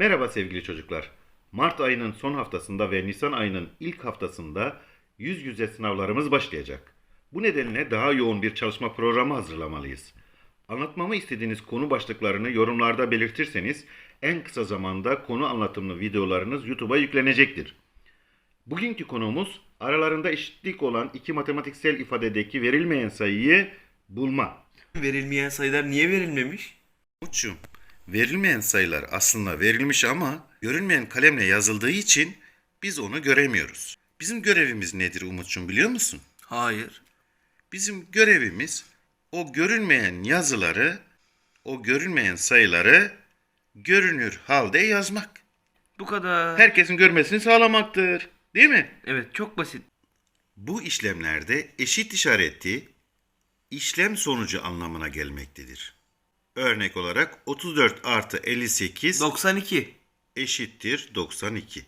Merhaba sevgili çocuklar. Mart ayının son haftasında ve Nisan ayının ilk haftasında yüz yüze sınavlarımız başlayacak. Bu nedenle daha yoğun bir çalışma programı hazırlamalıyız. Anlatmamı istediğiniz konu başlıklarını yorumlarda belirtirseniz en kısa zamanda konu anlatımlı videolarınız YouTube'a yüklenecektir. Bugünkü konumuz aralarında eşitlik olan iki matematiksel ifadedeki verilmeyen sayıyı bulma. Verilmeyen sayılar niye verilmemiş? Umut'cum, verilmeyen sayılar aslında verilmiş ama görünmeyen kalemle yazıldığı için biz onu göremiyoruz. Bizim görevimiz nedir Umut'cum biliyor musun? Hayır. Bizim görevimiz o görünmeyen yazıları, o görünmeyen sayıları görünür halde yazmak. Bu kadar. Herkesin görmesini sağlamaktır. Değil mi? Evet çok basit. Bu işlemlerde eşit işareti işlem sonucu anlamına gelmektedir. Örnek olarak 34 artı 58 92. eşittir 92.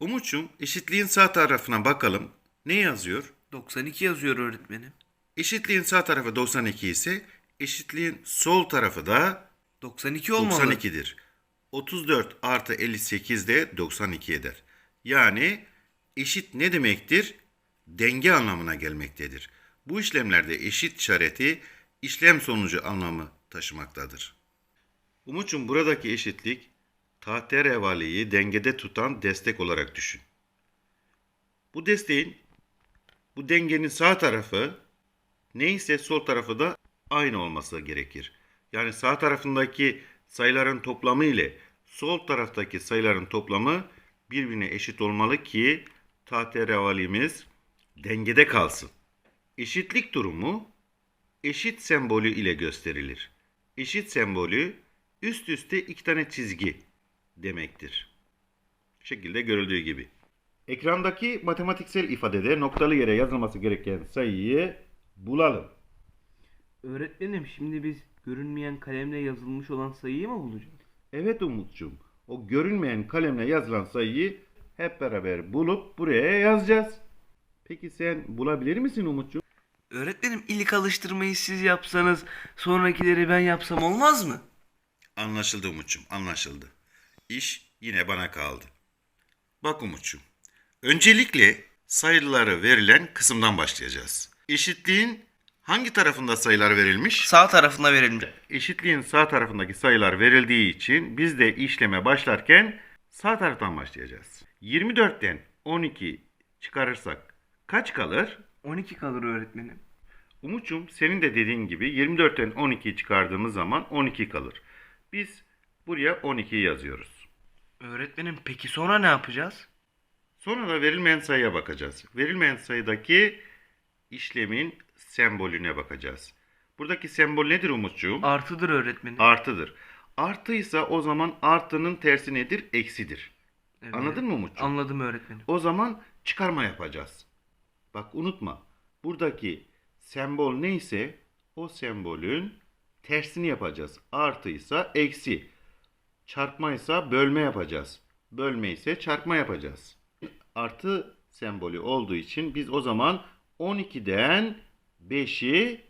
Umut'cum eşitliğin sağ tarafına bakalım. Ne yazıyor? 92 yazıyor öğretmenim. Eşitliğin sağ tarafı 92 ise eşitliğin sol tarafı da 92 olmalı. 92'dir. 34 artı 58 de 92 eder. Yani eşit ne demektir? Denge anlamına gelmektedir. Bu işlemlerde eşit işareti işlem sonucu anlamı taşımaktadır. Umut'cum buradaki eşitlik tahter revaliyi dengede tutan destek olarak düşün. Bu desteğin, bu dengenin sağ tarafı neyse sol tarafı da aynı olması gerekir. Yani sağ tarafındaki sayıların toplamı ile sol taraftaki sayıların toplamı birbirine eşit olmalı ki tahterevalimiz dengede kalsın. Eşitlik durumu eşit sembolü ile gösterilir. Eşit sembolü üst üste iki tane çizgi demektir. Şekilde görüldüğü gibi. Ekrandaki matematiksel ifadede noktalı yere yazılması gereken sayıyı bulalım. Öğretmenim şimdi biz görünmeyen kalemle yazılmış olan sayıyı mı bulacağız? Evet Umut'cum, o görünmeyen kalemle yazılan sayıyı hep beraber bulup buraya yazacağız. Peki sen bulabilir misin Umut'cum? Öğretmenim ilk alıştırmayı siz yapsanız sonrakileri ben yapsam olmaz mı? Anlaşıldı Umut'cum, anlaşıldı. İş yine bana kaldı. Bak Umut'cum, öncelikle sayıları verilen kısımdan başlayacağız. Eşitliğin hangi tarafında sayılar verilmiş? Sağ tarafına verilmiş. Eşitliğin sağ tarafındaki sayılar verildiği için biz de işleme başlarken sağ taraftan başlayacağız. 24'ten 12 çıkarırsak kaç kalır? 12 kalır öğretmenim. Umut'cum senin de dediğin gibi 24'ten 12'yi çıkardığımız zaman 12 kalır. Biz buraya 12'yi yazıyoruz. Öğretmenim peki sonra ne yapacağız? Sonra da verilmeyen sayıya bakacağız. Verilmeyen sayıdaki işlemin sembolüne bakacağız. Buradaki sembol nedir Umut'cuğum? Artıdır öğretmenim. Artıdır. Artıysa o zaman artının tersi nedir? Eksidir. Evet. Anladın mı Umut'cuğum? Anladım öğretmenim. O zaman çıkarma yapacağız. Bak unutma. Buradaki sembol neyse o sembolün tersini yapacağız. Artıysa eksi. Çarpmaysa bölme yapacağız. Bölme ise çarpma yapacağız. Artı sembolü olduğu için biz o zaman 12'den 5'i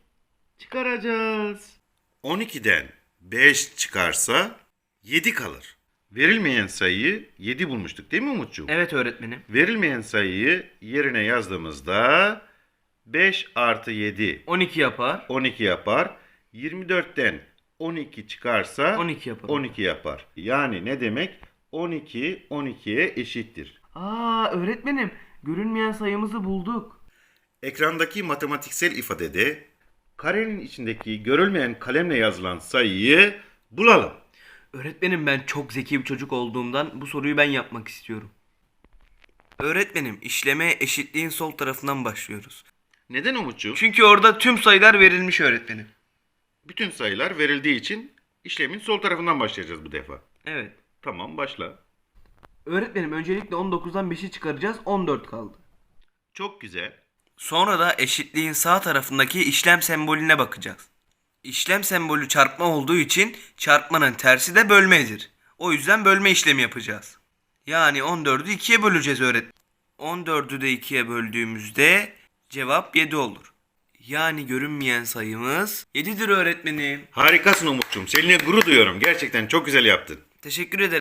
çıkaracağız. 12'den 5 çıkarsa 7 kalır. Verilmeyen sayıyı 7 bulmuştuk değil mi Umutcuğum? Evet öğretmenim. Verilmeyen sayıyı yerine yazdığımızda 5 artı 7 12 yapar. 12 yapar. 24'ten 12 çıkarsa 12 yapar. 12 yapar. Yani ne demek? 12 12'ye eşittir. Aa öğretmenim görünmeyen sayımızı bulduk. Ekrandaki matematiksel ifadede karenin içindeki görülmeyen kalemle yazılan sayıyı bulalım. Öğretmenim ben çok zeki bir çocuk olduğumdan bu soruyu ben yapmak istiyorum. Öğretmenim işleme eşitliğin sol tarafından başlıyoruz. Neden Umutcuğum? Çünkü orada tüm sayılar verilmiş öğretmenim. Bütün sayılar verildiği için işlemin sol tarafından başlayacağız bu defa. Evet. Tamam başla. Öğretmenim öncelikle 19'dan 5'i çıkaracağız 14 kaldı. Çok güzel. Sonra da eşitliğin sağ tarafındaki işlem sembolüne bakacağız. İşlem sembolü çarpma olduğu için çarpmanın tersi de bölmedir. O yüzden bölme işlemi yapacağız. Yani 14'ü 2'ye böleceğiz öğretmen. 14'ü de 2'ye böldüğümüzde cevap 7 olur. Yani görünmeyen sayımız 7'dir öğretmenim. Harikasın Umut'cum. Seninle gurur duyuyorum. Gerçekten çok güzel yaptın. Teşekkür ederim.